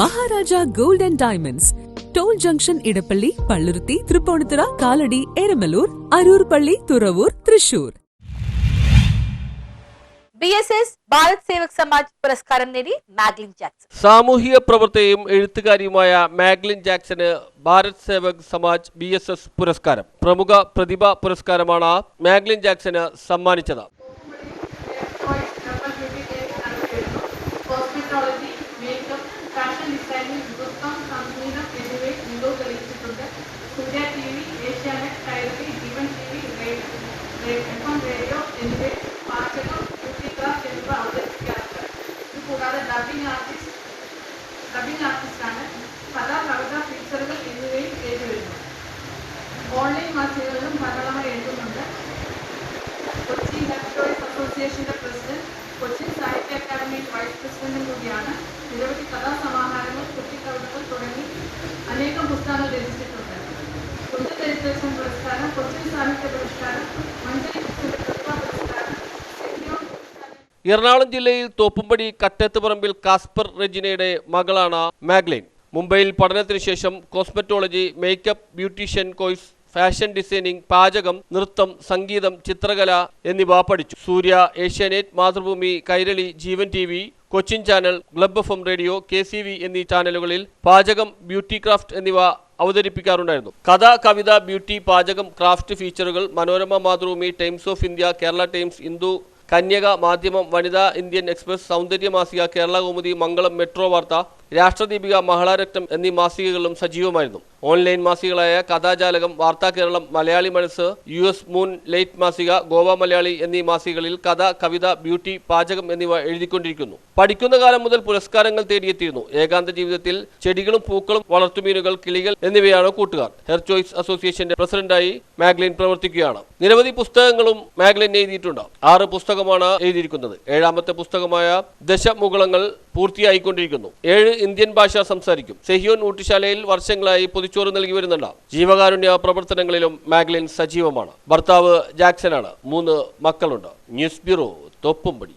Maharaja gold and diamonds. Toll junction Edappally Palluruthy Tripunithura Kalady Eramalloor Aroor പള്ളി Thuravoor Thrissur. B S S Bharat Sevak Samaj പുരസ്കാരം നേടി Maglin Jackson. സാമൂഹിക പ്രവർത്തകയും എഴുത്തുകാരിയുമായ മാഗ്ലിൻ ജാക്സന് Bharat Sevak Samaj B S S പുരസ്കാരം. പ്രമുഖ പ്രതിഭ പുരസ്കാരമാണ് മാഗ്ലിൻ ജാക്സന് സമ്മാനിച്ചത്. Designing നൃത്തം സംഗീതം എന്നിവയിൽ മികവ് തെളിയിച്ചിട്ടുണ്ട്. Surya T V Asianet Kairali Jeevan T V F M radio എന്നിവയിൽ പാചകം ക്രാഫ്റ്റ് എന്നിവ അവതരിപ്പിക്കാറുണ്ട്. ഇത് കൂടാതെ ഡബിംഗ് ആർട്ടിസ്റ്റ് ഡബിംഗ് ആർട്ടിസ്റ്റാണ് കഥ കവിത ഫീച്ചറുകൾ എന്നിവയും എഴുതി വരുന്നു ഓൺലൈൻ മാസികകളിലും ധാരാളമായി എഴുതുന്നുണ്ട്. കൊച്ചി ടോയ്സ് അസോസിയേഷന്റെ പ്രസിഡന്റ് കൊച്ചിൻ സാഹിത്യ അക്കാദമി വൈസ് പ്രസിഡന്റും കൂടിയാണ്. നിരവധി കഥാസമാഹാരങ്ങൾ കൃഷ്ണന്റെ പ്രതിഭാ പുരസ്കാരം സെന്റിയോൺ പുരസ്കാരം എറണാകുളം ജില്ലയിൽ തോപ്പുംപടി കട്ടേത്തുപറമ്പിൽ കാസ്പർ റെജിനയുടെ മകളാണ് മാഗ്ലിൻ. മുംബൈയിൽ പഠനത്തിനു ശേഷം cosmetology makeup beautician course fashion designing പാചകം നൃത്തം സംഗീതം ചിത്രകല എന്നിവ പഠിച്ചു. Surya Asianet Mathrubhumi Kairali Jeevan T V Cochin channel club F M radio K C V എന്നീ ചാനലുകളിൽ പാചകം ബ്യൂട്ടി ക്രാഫ്റ്റ് എന്നിവ അവതരിപ്പിക്കാറുണ്ടായിരുന്നു. കഥ കവിത ബ്യൂട്ടി പാചകം craft features Manorama Mathrubhumi times of India Kerala times Hindu Kanyaka Madhyamam Vanitha Indian express സൗന്ദര്യ മാസിക കേരള കൗമുദി മംഗളം metro വാർത്ത രാഷ്ട്രദീപിക മഹളാരക്തം എന്നീ മാസികകളിലും സജീവമായിരുന്നു. ഓൺലൈൻ മാസികകളായ കഥാജാലകം വാർത്താ കേരളം മലയാളി മനസ്സ് യു എസ് മൂൺ ലൈറ്റ് മാസിക ഗോവ മലയാളി എന്നീ മാസികകളിൽ കഥ കവിത ബ്യൂട്ടി പാചകം എന്നിവ എഴുതിക്കൊണ്ടിരിക്കുന്നു. പഠിക്കുന്ന കാലം മുതൽ പുരസ്കാരങ്ങൾ തേടിയെത്തിയിരുന്നു. ഏകാന്ത ജീവിതത്തിൽ ചെടികളും പൂക്കളും വളർത്തുമീനുകൾ കിളികൾ എന്നിവയാണ് കൂട്ടുകാർ. ഹെർ ചോയ്സ് അസോസിയേഷന്റെ പ്രസിഡന്റായി മാഗ്ലിൻ പ്രവർത്തിക്കുകയാണ്. നിരവധി പുസ്തകങ്ങളും മാഗ്ലിൻ എഴുതിയിട്ടുണ്ട്. ആറ് പുസ്തകമാണ് എഴുതിയിരിക്കുന്നത്. ഏഴാമത്തെ പുസ്തകമായ ദശമുകുളങ്ങൾ പൂർത്തിയായിക്കൊണ്ടിരിക്കുന്നു. ഏഴ് ഇന്ത്യൻ ഭാഷ സംസാരിക്കും. സെഹിയോൻ ഊട്ടിശാലയിൽ വർഷങ്ങളായി പൊതിച്ചോറ് നൽകി വരുന്നുണ്ട്. ജീവകാരുണ്യ പ്രവർത്തനങ്ങളിലും മാഗ്ലിൻ സജീവമാണ്. ഭർത്താവ് ജാക്സനാണ്. മൂന്ന് മക്കളുണ്ട്. News bureau Thoppumpady.